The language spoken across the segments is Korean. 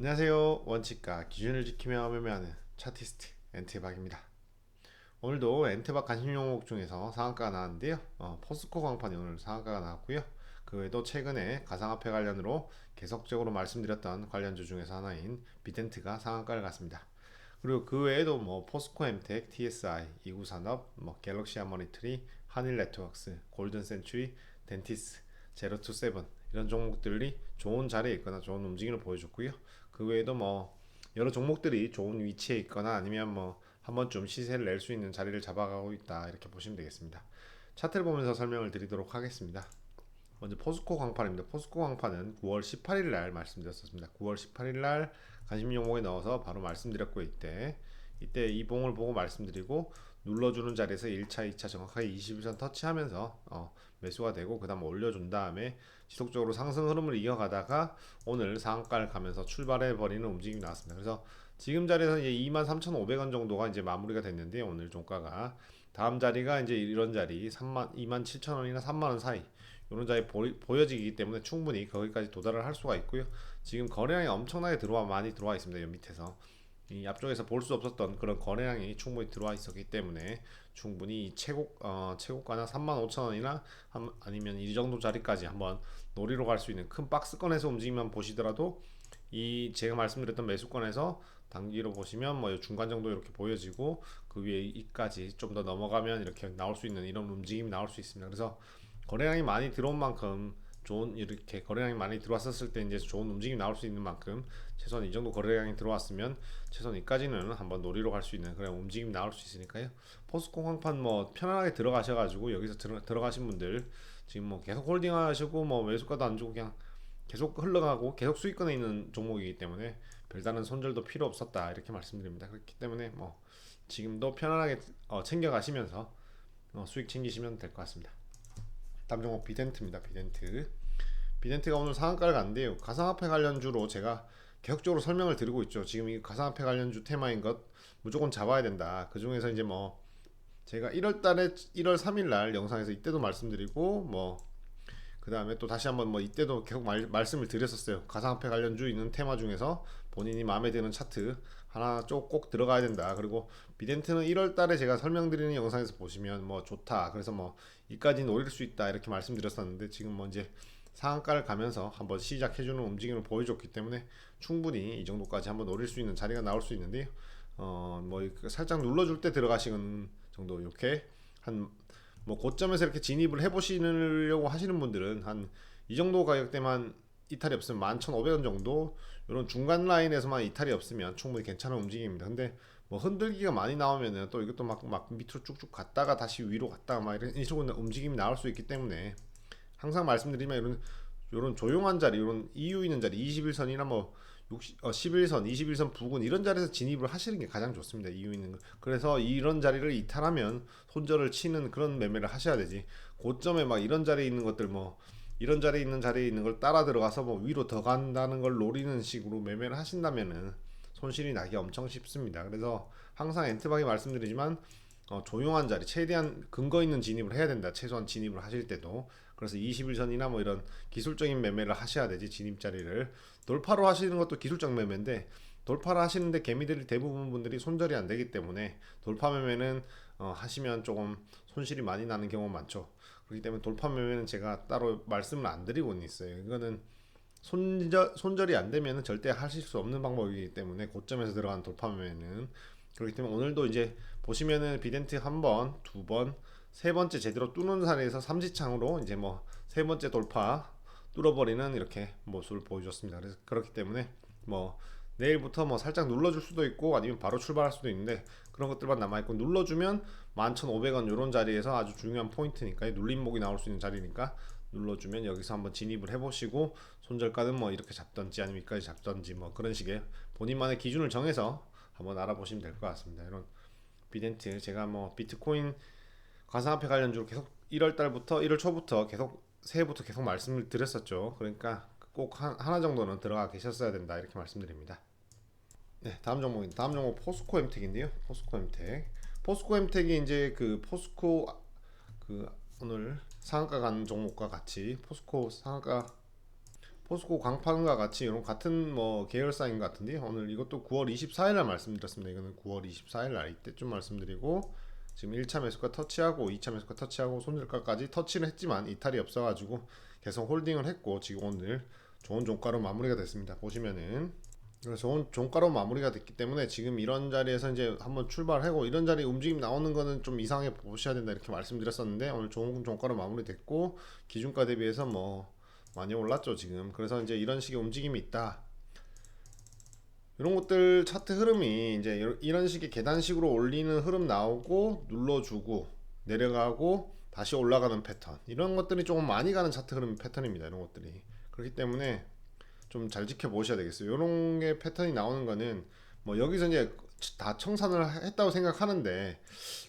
안녕하세요. 원칙과 기준을 지키며 매매하는 차티스트 엔트박입니다. 오늘도 엔트박 관심 종목 중에서 상한가가 나왔는데요. 어, 포스코 광판이 오늘 상한가가 나왔고요. 그 외에도 최근에 가상화폐 관련으로 계속적으로 말씀드렸던 관련주 중에서 하나인 비텐트가 상한가를 갔습니다. 그리고 그 외에도 뭐 포스코 엠텍, TSI, 이구산업, 뭐 갤럭시 아모니트리, 한일 네트워크스, 골든 센츄리, 덴티스, 제로투세븐 이런 종목들이 좋은 자리에 있거나 좋은 움직임을 보여줬고요. 그 외에도 뭐 여러 종목들이 좋은 위치에 있거나 아니면 뭐 한 번쯤 시세를 낼 수 있는 자리를 잡아가고 있다 이렇게 보시면 되겠습니다. 차트를 보면서 설명을 드리도록 하겠습니다. 먼저 포스코 광판입니다. 포스코 광판은 9월 18일 날 말씀드렸었습니다. 9월 18일 날 관심 종목에 넣어서 바로 말씀드렸고 이때 이때 이 봉을 보고 말씀드리고 눌러주는 자리에서 1차, 2차 정확하게 21선 터치하면서 어, 매수가 되고 그 다음 올려준 다음에 지속적으로 상승 흐름을 이어가다가 오늘 상한가를 가면서 출발해 버리는 움직임이 나왔습니다. 그래서 지금 자리에서 이제 23,500원 정도가 이제 마무리가 됐는데 오늘 종가가 다음 자리가 이제 이런 자리 3만 27,000원이나 3만 원 사이 이런 자리 보, 여 지기 때문에 충분히 거기까지 도달을 할 수가 있고요. 지금 거래량이 엄청나게 들어와 많이 들어와 있습니다. 이 밑에서 이 앞쪽에서 볼 수 없었던 그런 거래량이 충분히 들어와 있었기 때문에 충분히 최고 어, 최고가나 35,000원이나 아니면 이 정도 자리까지 한번 놀이로 갈 수 있는 큰 박스권에서 움직임만 보시더라도 이 제가 말씀드렸던 매수권에서 단기로 보시면 뭐 중간 정도 이렇게 보여지고 그 위에 이까지 좀 더 넘어가면 이렇게 나올 수 있는 이런 움직임이 나올 수 있습니다. 그래서 거래량이 많이 들어온 만큼 좋은 이렇게 거래량이 많이 들어왔었을 때 이제 좋은 움직임이 나올 수 있는 만큼 최소한 이 정도 거래량이 들어왔으면 최소한 이까지는 한번 놀이로 갈 수 있는 그런 움직임이 나올 수 있으니까요. 포스코 광판 뭐 편안하게 들어가셔가지고 여기서 들어, 들어 가신 분들 지금 뭐 계속 홀딩하시고 뭐 매수가도 안 주고 그냥 계속 흘러가고 계속 수익권에 있는 종목이기 때문에 별다른 손절도 필요 없었다 이렇게 말씀드립니다. 그렇기 때문에 뭐 지금도 편안하게 어, 챙겨가시면서 어, 수익 챙기시면 될 것 같습니다. 다음 종목 비덴트입니다. 비덴트. 비덴트가 오늘 상한가를 갔는데요. 가상화폐 관련주로 제가 계속적으로 설명을 드리고 있죠. 지금 이 가상화폐 관련주 테마인 것 무조건 잡아야 된다. 그 중에서 이제 뭐 제가 1월 달에 1월 3일 날 영상에서 이때도 말씀드리고 뭐 그 다음에 또 다시 한번 뭐 이때도 계속 말, 말씀을 드렸었어요. 가상화폐 관련주 있는 테마 중에서 본인이 마음에 드는 차트 하나 쪽 꼭 들어가야 된다. 그리고 비덴트는 1월 달에 제가 설명드리는 영상에서 보시면 뭐 좋다. 그래서 뭐 이까지 노릴 수 있다. 이렇게 말씀드렸었는데 지금 뭐 이제 상한가를 가면서 한번 시작해주는 움직임을 보여줬기 때문에 충분히 이 정도까지 한번 노릴 수 있는 자리가 나올 수 있는데요. 어, 뭐 살짝 눌러줄 때 들어가시는 정도 이렇게 한 뭐 고점에서 이렇게 진입을 해보시려고 하시는 분들은 한 이 정도 가격대만 이탈이 없으면 11,500원 정도 이런 중간 라인에서만 이탈이 없으면 충분히 괜찮은 움직임입니다. 근데 뭐 흔들기가 많이 나오면은 또 이것도 막, 막 밑으로 쭉쭉 갔다가 다시 위로 갔다가 막 이런 식으로 움직임이 나올 수 있기 때문에 항상 말씀드리면 이런 이런 조용한 자리, 이런 이유 있는 자리, 21선이나 뭐 60, 어, 11선, 21선 부근 이런 자리에서 진입을 하시는 게 가장 좋습니다. 이유 있는 거. 그래서 이런 자리를 이탈하면 손절을 치는 그런 매매를 하셔야 되지. 고점에 막 이런 자리에 있는 것들 뭐 이런 자리에 있는 자리에 있는 걸 따라 들어가서 뭐 위로 더 간다는 걸 노리는 식으로 매매를 하신다면은 손실이 나기 엄청 쉽습니다. 그래서 항상 엔트박이 말씀드리지만 어, 조용한 자리, 최대한 근거 있는 진입을 해야 된다. 최소한 진입을 하실 때도. 그래서 21선이나 뭐 이런 기술적인 매매를 하셔야 되지, 진입 자리를. 돌파로 하시는 것도 기술적 매매인데, 돌파를 하시는데 개미들이 대부분 분들이 손절이 안 되기 때문에 돌파 매매는 어, 하시면 조금 손실이 많이 나는 경우가 많죠. 그렇기 때문에 돌파 매매는 제가 따로 말씀을 안 드리고는 있어요. 이거는 손절, 손절이 안 되면 절대 하실 수 없는 방법이기 때문에 고점에서 들어간 돌파 매매는 그렇기 때문에 오늘도 이제 보시면은 비덴트 한 번, 두 번, 세 번째 제대로 뚫는 사례에서 삼지창으로 이제 뭐 세 번째 돌파 뚫어버리는 이렇게 모습을 보여줬습니다. 그래서 그렇기 때문에 뭐 내일부터 뭐 살짝 눌러줄 수도 있고 아니면 바로 출발할 수도 있는데 그런 것들만 남아있고 눌러주면 11,500원 이런 자리에서 아주 중요한 포인트니까 눌림목이 나올 수 있는 자리니까 눌러주면 여기서 한번 진입을 해보시고 손절가는 뭐 이렇게 잡던지 아니면 여기까지 잡던지 뭐 그런 식의 본인만의 기준을 정해서 한번 알아보시면 될 것 같습니다. 이런 비덴트 제가 뭐 비트코인 가상화폐 관련주로 계속 1월 달부터 1월 초부터 계속 새해부터 계속 말씀을 드렸었죠. 그러니까 꼭 하나 정도는 들어가 계셨어야 된다 이렇게 말씀드립니다. 네, 다음 종목인 다음 종목 포스코 엠텍인데요. 포스코 엠텍. 포스코 엠텍이 이제 그 포스코 그 오늘 상한가 간 종목과 같이 포스코 상한가 포스코 광판과 같이 이런 같은 뭐 계열사인 것 같은데요. 오늘 이것도 9월 24일 날 말씀드렸습니다. 이거는 9월 24일 날 이때쯤 말씀드리고 지금 1차 매수가 터치하고 2차 매수가 터치하고 손절가까지 터치를 했지만 이탈이 없어가지고 계속 홀딩을 했고 지금 오늘 좋은 종가로 마무리가 됐습니다. 보시면은. 좋은 종가로 마무리가 됐기 때문에 지금 이런 자리에서 이제 한번 출발하고 이런 자리 움직임 나오는 거는 좀 이상하게 보셔야 된다 이렇게 말씀드렸었는데 오늘 좋은 종가로 마무리됐고 기준가 대비해서 뭐 많이 올랐죠 지금. 그래서 이제 이런 식의 움직임이 있다 이런 것들 차트 흐름이 이제 이런- 식의 계단식으로 올리는 흐름 나오고 눌러주고 내려가고 다시 올라가는 패턴. 이런 것들이 조금 많이 가는 차트 흐름 패턴입니다 이런 것들이. 그렇기 때문에 좀 잘 지켜보셔야 되겠어요. 이런 게 패턴이 나오는 거는 뭐 여기서 이제 다 청산을 했다고 생각하는데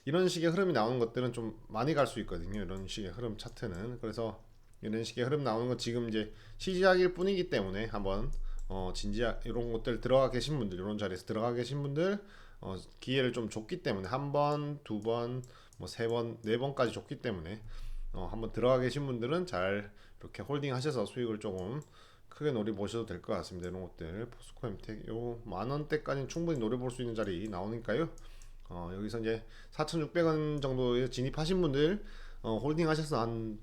이런 식의 흐름이 나오는 것들은 좀 많이 갈 수 있거든요 이런 식의 흐름 차트는. 그래서 이런 식의 흐름 나오는 건 지금 이제 시작일 뿐이기 때문에 한번 어 진지하 이런 것들 들어가 계신 분들 이런 자리에서 들어가 계신 분들 어 기회를 좀 줬기 때문에 한 번, 두 번, 뭐 세 번, 네 번까지 줬기 때문에 어 한번 들어가 계신 분들은 잘 이렇게 홀딩 하셔서 수익을 조금 크게 노려 보셔도 될 것 같습니다. 이런 것들 포스코 엠텍 요 만 원대까지는 충분히 노려 볼 수 있는 자리 나오니까요. 어 여기서 이제 4,600원 정도에 진입하신 분들 어 홀딩 하셔서 한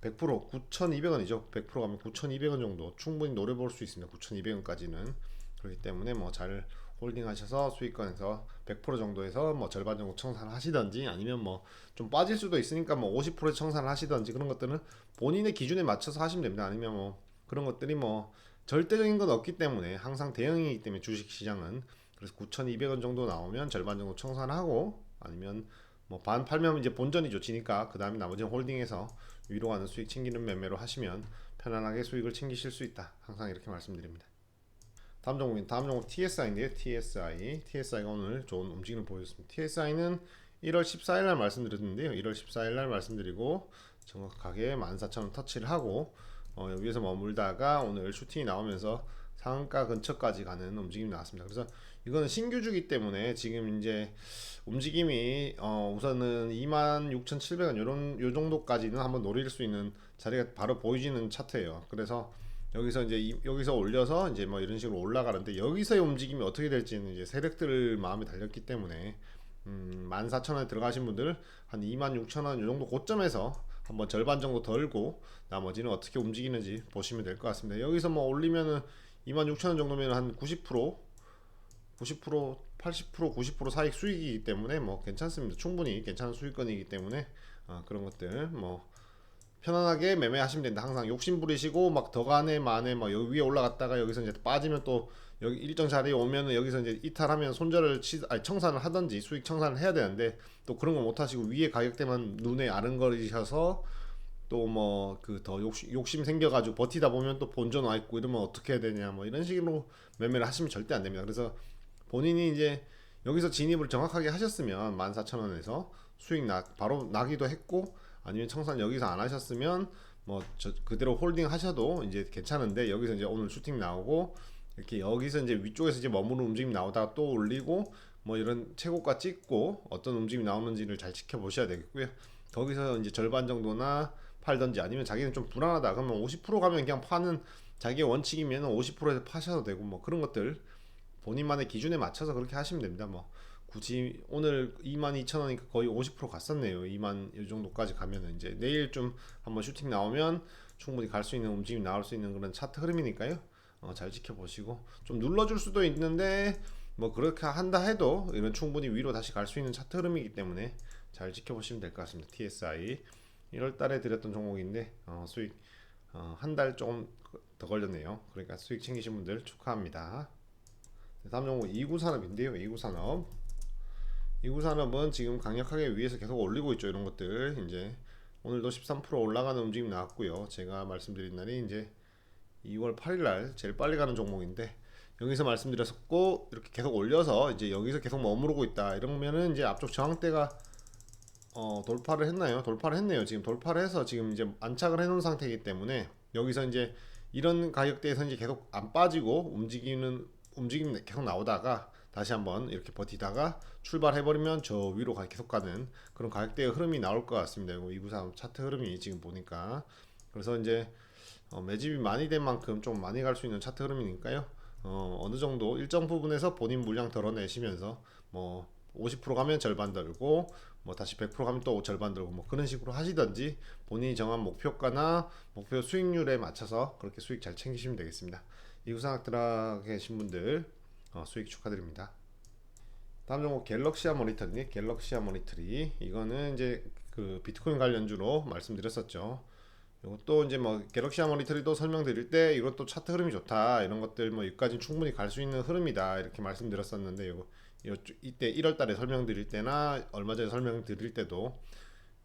100% 9,200원이죠. 100% 가면 9,200원 정도 충분히 노려볼 수 있습니다. 9,200원까지는 그렇기 때문에 뭐 잘 홀딩하셔서 수익권에서 100% 정도에서 뭐 절반 정도 청산을 하시던지 아니면 뭐 좀 빠질 수도 있으니까 뭐 50% 청산을 하시던지 그런 것들은 본인의 기준에 맞춰서 하시면 됩니다. 아니면 뭐 그런 것들이 뭐 절대적인 건 없기 때문에 항상 대형이기 때문에 주식 시장은 그래서 9,200원 정도 나오면 절반 정도 청산하고 아니면 뭐 반 팔면 이제 본전이죠. 지니까 그 다음에 나머지는 홀딩해서 위로 가는 수익 챙기는 매매로 하시면 편안하게 수익을 챙기실 수 있다. 항상 이렇게 말씀드립니다. 다음 종목인 다음 종목 TSI인데요. TSI. TSI가 오늘 좋은 움직임을 보여줬습니다. TSI는 1월 14일 날 말씀드렸는데요. 1월 14일 날 말씀드리고 정확하게 14,000원 터치를 하고 어, 여기에서 머물다가 오늘 슈팅이 나오면서 상한가 근처까지 가는 움직임이 나왔습니다. 그래서 이거는 신규주기 때문에 지금 이제 움직임이 어 우선은 26,700원 요런 요 정도까지는 한번 노릴 수 있는 자리가 바로 보이지는 차트예요. 그래서 여기서 이제 이- 여기서 올려서 이제 뭐 이런 식으로 올라가는데 여기서의 움직임이 어떻게 될지는 이제 세력들 마음에 달렸기 때문에 음, 14,000원에 들어가신 분들 한 26,000원 요 정도 고점에서 한번 절반 정도 덜고 나머지는 어떻게 움직이는지 보시면 될 것 같습니다. 여기서 뭐 올리면은 26,000원 정도면 한 90% 90% 80% 90% 사익 수익이기 때문에 뭐 괜찮습니다. 충분히 괜찮은 수익권이기 때문에 어, 그런 것들 뭐 편안하게 매매하시면 된다. 항상 욕심 부리시고 막 더간에 만에 막 여기 위에 올라갔다가 여기서 이제 빠지면 또 여기 일정 자리에 오면은 여기서 이제 이탈하면 손절을 치 아니 청산을 하든지 수익 청산을 해야 되는데 또 그런 거 못 하시고 위에 가격대만 눈에 아른거리셔서 또 뭐 그 더 욕심, 욕심 생겨가지고 버티다 보면 또 본전 와 있고 이러면 어떻게 해야 되냐 뭐 이런 식으로 매매를 하시면 절대 안 됩니다. 그래서 본인이 이제 여기서 진입을 정확하게 하셨으면 14,000원에서 수익 나 바로 나기도 했고 아니면 청산 여기서 안 하셨으면 뭐저 그대로 홀딩 하셔도 이제 괜찮은데 여기서 이제 오늘 슈팅 나오고 이렇게 여기서 이제 위쪽에서 이제 머무는 움직임 나오다가 또 올리고 뭐 이런 최고가 찍고 어떤 움직임이 나오는지를 잘 지켜보셔야 되겠고요. 거기서 이제 절반 정도나 팔던지 아니면 자기는 좀 불안하다 그러면 50% 가면 그냥 파는 자기의 원칙이면 50%에서 파셔도 되고 뭐 그런 것들 본인만의 기준에 맞춰서 그렇게 하시면 됩니다. 뭐 굳이 오늘 22,000원이니까 거의 50% 갔었네요. 2만 이 정도까지 가면은 이제 내일 좀 한번 슈팅 나오면 충분히 갈 수 있는 움직임 나올 수 있는 그런 차트 흐름이니까요. 어, 잘 지켜보시고 좀 눌러줄 수도 있는데 뭐 그렇게 한다 해도 이런 충분히 위로 다시 갈 수 있는 차트 흐름이기 때문에 잘 지켜보시면 될 것 같습니다. TSI 1월 달에 드렸던 종목인데 어, 수익 어, 한 달 조금 더 걸렸네요. 그러니까 수익 챙기신 분들 축하합니다. 네, 다음 종목 이구산업인데요. 이구산업 이구산업은 지금 강력하게 위에서 계속 올리고 있죠. 이런 것들 이제 오늘도 13% 올라가는 움직임 나왔고요. 제가 말씀드린 날이 이제 2월 8일 날 제일 빨리 가는 종목인데 여기서 말씀드렸었고 이렇게 계속 올려서 이제 여기서 계속 머무르고 있다. 이러면은 이제 앞쪽 저항대가 어, 돌파를 했나요? 돌파를 했네요. 지금 돌파를 해서 지금 이제 안착을 해놓은 상태이기 때문에 여기서 이제 이런 가격대에서 이제 계속 안 빠지고 움직이는 움직임 계속 나오다가 다시 한번 이렇게 버티다가 출발해버리면 저 위로 가- 계속 가는 그런 가격대의 흐름이 나올 것 같습니다. 이거 293 차트 흐름이 지금 보니까 그래서 이제 어, 매집이 많이 된 만큼 좀 많이 갈 수 있는 차트 흐름이니까요. 어, 어느 정도 일정 부분에서 본인 물량 덜어내시면서 뭐 50% 가면 절반 들고 뭐 다시 100% 가면 또 절반 들고 뭐 그런 식으로 하시던지 본인이 정한 목표가나 목표 수익률에 맞춰서 그렇게 수익 잘 챙기시면 되겠습니다. 이구상학 들어 계신 분들 어, 수익 축하드립니다. 다음 종목 갤럭시아 모니터리 갤럭시아 모니터리 이거는 이제 그 비트코인 관련주로 말씀드렸었죠. 이것도 이제 뭐 갤럭시아 모니터리도 설명드릴 때 이것도 차트 흐름이 좋다 이런 것들 뭐 여기까지 충분히 갈 수 있는 흐름이다 이렇게 말씀드렸었는데 이거 이때 1월달에 설명드릴 때나 얼마 전에 설명드릴 때도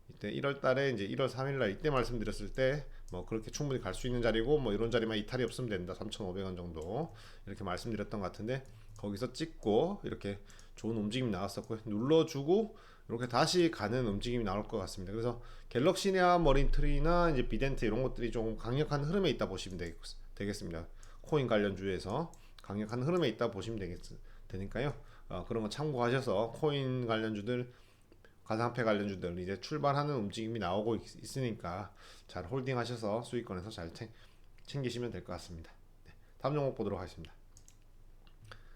이때 1월달에 이제 1월 3일날 이때 말씀드렸을 때 뭐 그렇게 충분히 갈 수 있는 자리고 뭐 이런 자리만 이탈이 없으면 된다 3,500원 정도 이렇게 말씀드렸던 것 같은데 거기서 찍고 이렇게 좋은 움직임이 나왔었고 눌러주고 이렇게 다시 가는 움직임이 나올 것 같습니다. 그래서 갤럭시나 머린트리나 이제 비덴트 이런 것들이 좀 강력한 흐름에 있다 보시면 되겠, 되겠습니다. 코인 관련 주에서 강력한 흐름에 있다 보시면 되겠, 되니까요. 어, 그런 거 참고하셔서 코인 관련주들 가상화폐 관련주들 이제 출발하는 움직임이 나오고 있, 으니까잘 홀딩하셔서 수익권에서 잘 챙 기시면 될 것 같습니다. 네, 다음 종목 보도록 하겠습니다.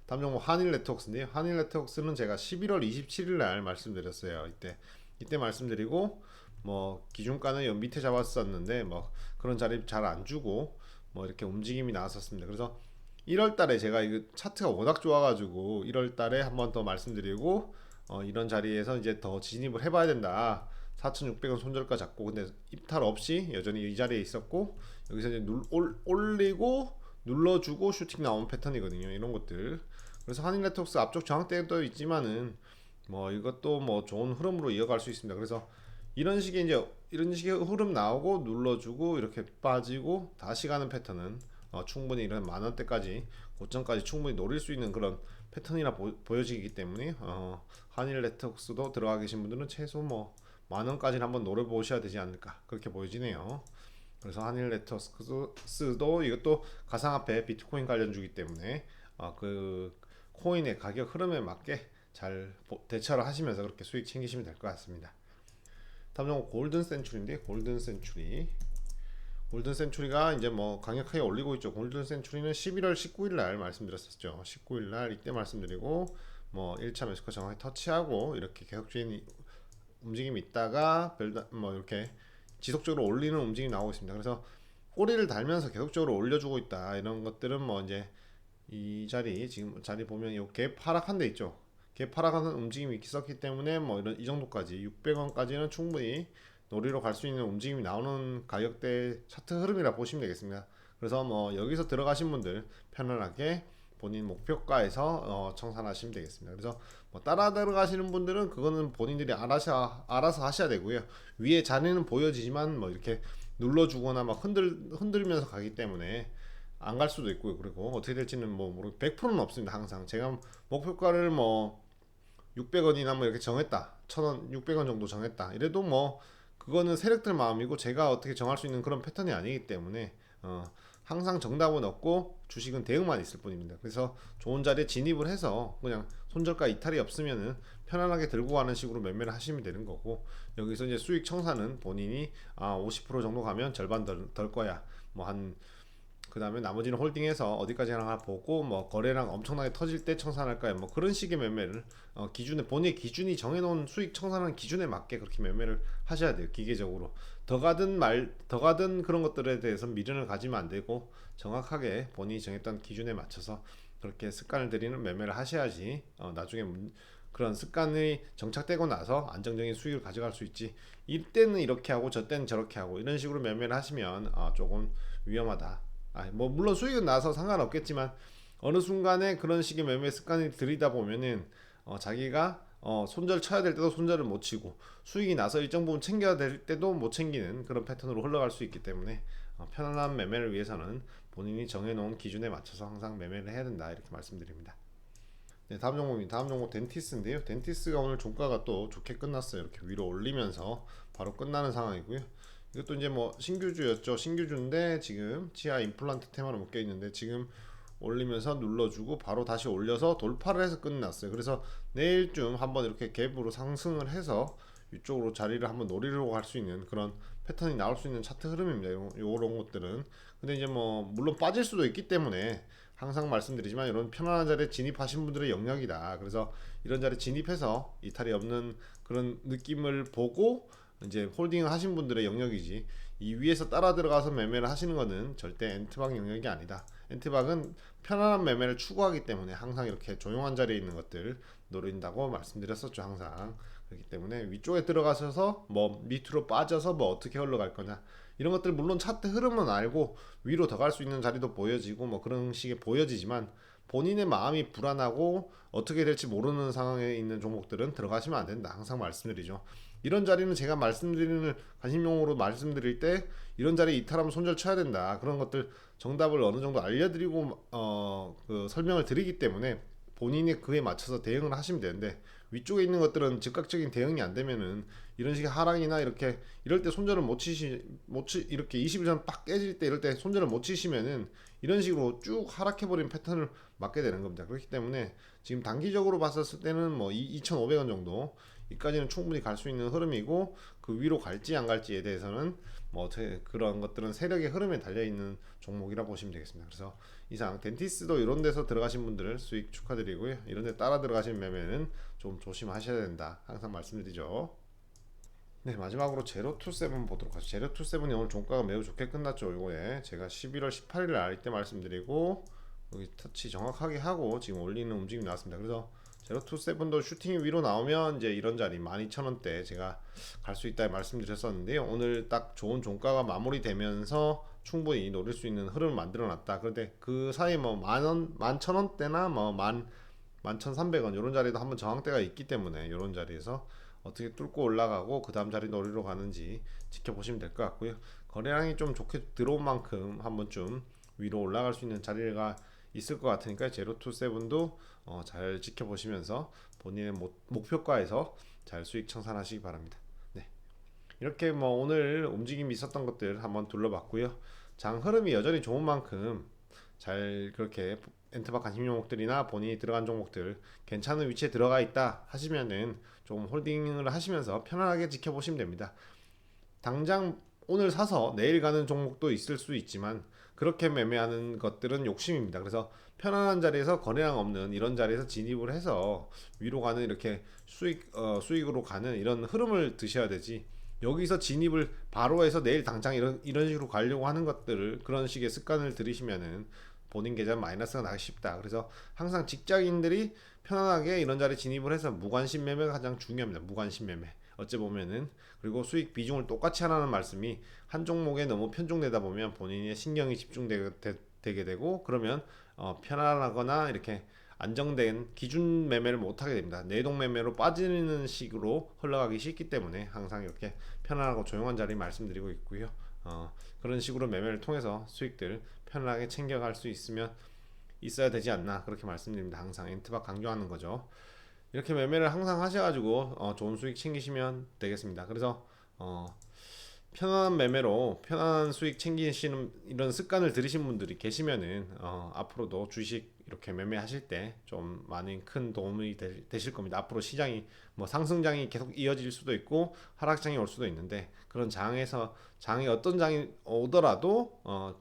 다음 종목 한일 네트워크스인데요. 한일 네트워크스는 제가 11월 27일 날 말씀드렸어요. 이때 이때 말씀드리고 뭐 기준가는 연 밑에 잡았었는데 뭐 그런 자리 잘 안 주고 뭐 이렇게 움직임이 나왔었습니다. 그래서 1월 달에 제가 이거 차트가 워낙 좋아가지고 1월 달에 한 번 더 말씀드리고 어, 이런 자리에서 이제 더 진입을 해봐야 된다. 4,600원 손절가 잡고 근데 입탈 없이 여전히 이 자리에 있었고 여기서 이제 눌, 올, 올리고 눌러주고 슈팅 나온 패턴이거든요. 이런 것들. 그래서 한일 네트워크스 앞쪽 저항대도 있지만은 뭐 이것도 뭐 좋은 흐름으로 이어갈 수 있습니다. 그래서 이런 식의 이제 이런 식의 흐름 나오고 눌러주고 이렇게 빠지고 다시 가는 패턴은 어, 충분히 이런 만 원대까지 고점까지 충분히 노릴 수 있는 그런 패턴이라 보, 여지기 때문에 어, 한일 네트워크스도 들어가 계신 분들은 최소 뭐 만 원까지는 한번 노려보셔야 되지 않을까 그렇게 보여지네요. 그래서 한일 네트워크스도 이것도 가상화폐 비트코인 관련 주기 때문에 어, 그 코인의 가격 흐름에 맞게 잘 대처를 하시면서 그렇게 수익 챙기시면 될 것 같습니다. 다음 종목 골든 센츄리인데 골든 센츄리 골든 센츄리가 이제 뭐 강력하게 올리고 있죠. 골든 센츄리는 11월 19일 날 말씀드렸었죠. 19일 날 이때 말씀드리고 뭐 1차 매스커 정확히 터치하고 이렇게 계속적인 움직임이 있다가 별다 뭐 이렇게 지속적으로 올리는 움직임이 나오고 있습니다. 그래서 꼬리를 달면서 계속적으로 올려주고 있다. 이런 것들은 뭐 이제 이 자리 지금 자리 보면 이갭 하락한 데 있죠. 갭 하락하는 움직임이 있었기 때문에 뭐 이런 이 정도까지 600원까지는 충분히 놀이로 갈 수 있는 움직임이 나오는 가격대 차트 흐름이라 보시면 되겠습니다. 그래서 뭐 여기서 들어가신 분들 편안하게 본인 목표가에서 어, 청산하시면 되겠습니다. 그래서 뭐 따라 들어가시는 분들은 그거는 본인들이 알아서 알아서 하셔야 되고요. 위에 자리는 보여지지만 뭐 이렇게 눌러주거나 막 흔들 흔들면서 가기 때문에 안 갈 수도 있고요. 그리고 어떻게 될지는 뭐 모르 100%는 없습니다. 항상 제가 목표가를 뭐 600원이나 뭐 이렇게 정했다. 1000원, 600원 정도 정했다. 이래도 뭐 그거는 세력들 마음이고 제가 어떻게 정할 수 있는 그런 패턴이 아니기 때문에 어, 항상 정답은 없고 주식은 대응만 있을 뿐입니다. 그래서 좋은 자리에 진입을 해서 그냥 손절가 이탈이 없으면은 편안하게 들고 가는 식으로 매매를 하시면 되는 거고 여기서 이제 수익 청산은 본인이 아 50% 정도 가면 절반 덜, 덜 거야 뭐 한 그 다음에 나머지는 홀딩해서 어디까지 하나 보고 뭐 거래량 엄청나게 터질 때 청산할까요? 뭐 그런 식의 매매를 어, 기준에 본인의 기준이 정해놓은 수익 청산하는 기준에 맞게 그렇게 매매를 하셔야 돼요 기계적으로. 더 가든 말 더 가든 그런 것들에 대해서 미련을 가지면 안 되고 정확하게 본인이 정했던 기준에 맞춰서 그렇게 습관을 들이는 매매를 하셔야지 어, 나중에 문, 그런 습관이 정착되고 나서 안정적인 수익을 가져갈 수 있지. 이때는 이렇게 하고 저 때는 저렇게 하고 이런 식으로 매매를 하시면 어, 조금 위험하다 아, 뭐 물론 수익은 나서 상관없겠지만 어느 순간에 그런 식의 매매 습관이 들이다 보면은 어, 자기가 어, 손절 쳐야 될 때도 손절을 못 치고 수익이 나서 일정 부분 챙겨야 될 때도 못 챙기는 그런 패턴으로 흘러갈 수 있기 때문에 어, 편안한 매매를 위해서는 본인이 정해놓은 기준에 맞춰서 항상 매매를 해야 된다 이렇게 말씀드립니다. 네, 다음 종목입니다. 다음 종목 덴티스인데요. 덴티스가 오늘 종가가 또 좋게 끝났어요. 이렇게 위로 올리면서 바로 끝나는 상황이고요. 이것도 이제 뭐 신규주였죠. 신규주인데 지금 치아 임플란트 테마로 묶여 있는데 지금 올리면서 눌러주고 바로 다시 올려서 돌파를 해서 끝났어요. 그래서 내일쯤 한번 이렇게 갭으로 상승을 해서 위쪽으로 자리를 한번 노리려고 할 수 있는 그런 패턴이 나올 수 있는 차트 흐름입니다. 요, 요런 것들은 근데 이제 뭐 물론 빠질 수도 있기 때문에 항상 말씀드리지만 이런 편안한 자리에 진입하신 분들의 영역이다. 그래서 이런 자리에 진입해서 이탈이 없는 그런 느낌을 보고 이제 홀딩을 하신 분들의 영역이지. 이 위에서 따라 들어가서 매매를 하시는 거는 절대 엔트박 영역이 아니다. 엔트박은 편안한 매매를 추구하기 때문에 항상 이렇게 조용한 자리에 있는 것들 노린다고 말씀드렸었죠 항상. 그렇기 때문에 위쪽에 들어가셔서 뭐 밑으로 빠져서 뭐 어떻게 흘러갈 거냐. 이런 것들 물론 차트 흐름은 알고 위로 더 갈 수 있는 자리도 보여지고 뭐 그런 식의 보여지지만 본인의 마음이 불안하고 어떻게 될지 모르는 상황에 있는 종목들은 들어가시면 안 된다. 항상 말씀드리죠. 이런 자리는 제가 말씀드리는 관심용으로 말씀드릴 때 이런 자리에 이탈하면 손절 쳐야 된다. 그런 것들 정답을 어느 정도 알려드리고 어, 그 설명을 드리기 때문에 본인이 그에 맞춰서 대응을 하시면 되는데 위쪽에 있는 것들은 즉각적인 대응이 안 되면은 이런 식의 하락이나 이렇게 이럴 때 손절을 못 치시 못 치 이렇게 20일 전 빡 깨질 때 이럴 때 손절을 못 치시면은 이런 식으로 쭉 하락해 버린 패턴을 맞게 되는 겁니다. 그렇기 때문에 지금 단기적으로 봤었을 때는 뭐 2,500원 정도 이까지는 충분히 갈 수 있는 흐름이고 그 위로 갈지 안 갈지에 대해서는 뭐 어떻게 그런 것들은 세력의 흐름에 달려 있는 종목이라 보시면 되겠습니다. 그래서 이상 덴티스도 이런 데서 들어가신 분들 수익 축하드리고요. 이런 데 따라 들어가신 매매는 좀 조심하셔야 된다. 항상 말씀드리죠. 네 마지막으로 제로2세븐 보도록 하죠. 제로2세븐이 오늘 종가가 매우 좋게 끝났죠 이거에. 제가 11월 18일 알때 말씀드리고 여기 터치 정확하게 하고 지금 올리는 움직임이 나왔습니다. 그래서 제로2세븐도 슈팅이 위로 나오면 이제 이런 자리 12,000원대 제가 갈 수 있다 말씀드렸었는데요. 오늘 딱 좋은 종가가 마무리되면서 충분히 노릴 수 있는 흐름을 만들어 놨다. 그런데 그 사이 뭐 만원 만천원대나 뭐 만 만천삼백 원 이런 자리도 한번 저항대가 있기 때문에 이런 자리에서 어떻게 뚫고 올라가고 그 다음 자리 노리러 가는지 지켜보시면 될 것 같고요. 거래량이 좀 좋게 들어온 만큼 한 번쯤 위로 올라갈 수 있는 자리가 있을 것 같으니까 제로투 세븐도 어, 잘 지켜보시면서 본인의 목표가에서 잘 수익 청산하시기 바랍니다. 네. 이렇게 뭐 오늘 움직임이 있었던 것들 한번 둘러봤고요. 장 흐름이 여전히 좋은 만큼 잘 그렇게 엔트박 관심 종목들이나 본인이 들어간 종목들 괜찮은 위치에 들어가 있다 하시면은 좀 홀딩을 하시면서 편안하게 지켜보시면 됩니다. 당장 오늘 사서 내일 가는 종목도 있을 수 있지만 그렇게 매매하는 것들은 욕심입니다. 그래서 편안한 자리에서 거래량 없는 이런 자리에서 진입을 해서 위로 가는 이렇게 수익 어, 수익으로 가는 이런 흐름을 드셔야 되지. 여기서 진입을 바로 해서 내일 당장 이런 이런 식으로 가려고 하는 것들을 그런 식의 습관을 들이시면은 본인 계좌 마이너스가 나기 쉽다. 그래서 항상 직장인들이 편안하게 이런 자리에 진입을 해서 무관심 매매가 가장 중요합니다. 무관심 매매. 어째 보면은 그리고 수익 비중을 똑같이 하라는 말씀이 한 종목에 너무 편중되다 보면 본인의 신경이 집중되게 되고 그러면 어, 편안하거나 이렇게 안정된 기준 매매를 못 하게 됩니다. 내동 매매로 빠지는 식으로 흘러가기 쉽기 때문에 항상 이렇게 편안하고 조용한 자리 말씀드리고 있고요. 어, 그런 식으로 매매를 통해서 수익들 편안하게 챙겨갈 수 있으면 있어야 되지 않나 그렇게 말씀드립니다. 항상 엔트박 강조하는 거죠. 이렇게 매매를 항상 하셔가지고 어, 좋은 수익 챙기시면 되겠습니다. 그래서 어, 편안한 매매로 편안한 수익 챙기시는 이런 습관을 들이신 분들이 계시면은 어, 앞으로도 주식 이렇게 매매하실 때 좀 많은 큰 도움이 되, 실 겁니다. 앞으로 시장이 뭐 상승장이 계속 이어질 수도 있고 하락장이 올 수도 있는데 그런 장에서 장이 어떤 장이 오더라도 어,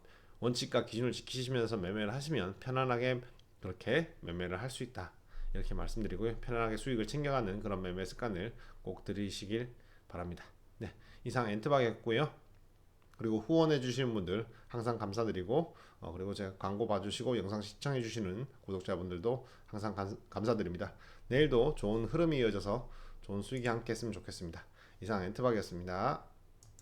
원칙과 기준을 지키시면서 매매를 하시면 편안하게 그렇게 매매를 할 수 있다. 이렇게 말씀드리고요. 편안하게 수익을 챙겨가는 그런 매매 습관을 꼭 들이시길 바랍니다. 네, 이상 엔트박이었고요. 그리고 후원해 주시는 분들 항상 감사드리고 어, 그리고 제가 광고 봐주시고 영상 시청해 주시는 구독자분들도 항상 감, 감사드립니다. 내일도 좋은 흐름이 이어져서 좋은 수익이 함께 했으면 좋겠습니다. 이상 엔트박이었습니다.